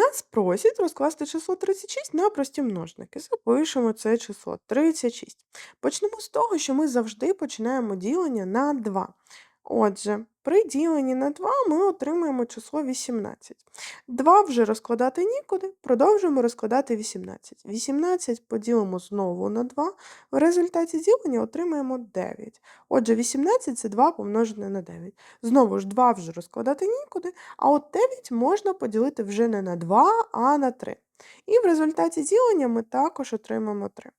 Нас просять розкласти число 36 на прості множники. Запишемо це число 36. Почнемо з того, що ми завжди починаємо ділення на 2. Отже, при діленні на 2 ми отримаємо число 18. 2 вже розкладати нікуди, продовжуємо розкладати 18. 18 поділимо знову на 2, в результаті ділення отримаємо 9. Отже, 18 це 2 помножене на 9. Знову ж 2 вже розкладати нікуди, а от 9 можна поділити вже не на 2, а на 3. І в результаті ділення ми також отримаємо 3.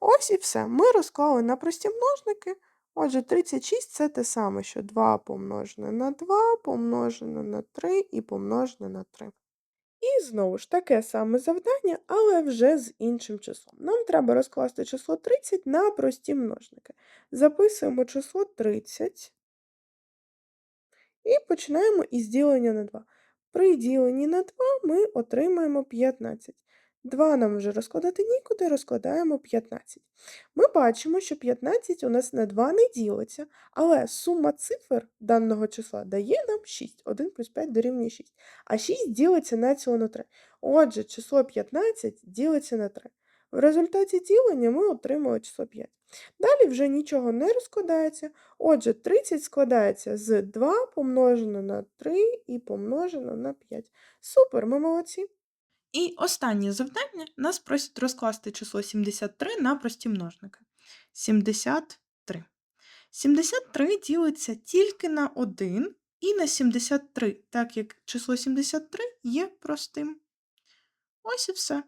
Ось і все. Ми розклали на прості множники. Отже, 36 це те саме, що 2 помножене на 2, помножене на 3 і помножене на 3. І знову ж таке саме завдання, але вже з іншим числом. Нам треба розкласти число 30 на прості множники. Записуємо число 30 і починаємо із ділення на 2. При діленні на 2 ми отримаємо 15. 2 нам вже розкладати нікуди, розкладаємо 15. Ми бачимо, що 15 у нас на 2 не ділиться, але сума цифр даного числа дає нам 6. 1 плюс 5 дорівнює 6. А 6 ділиться на цілу 3. Отже, число 15 ділиться на 3. В результаті ділення ми отримали число 5. Далі вже нічого не розкладається. Отже, 30 складається з 2 помножено на 3 і помножено на 5. Супер, ми молодці. І останнє завдання нас просять розкласти число 73 на прості множники. 73. 73 ділиться тільки на 1 і на 73, так як число 73 є простим. Ось і все.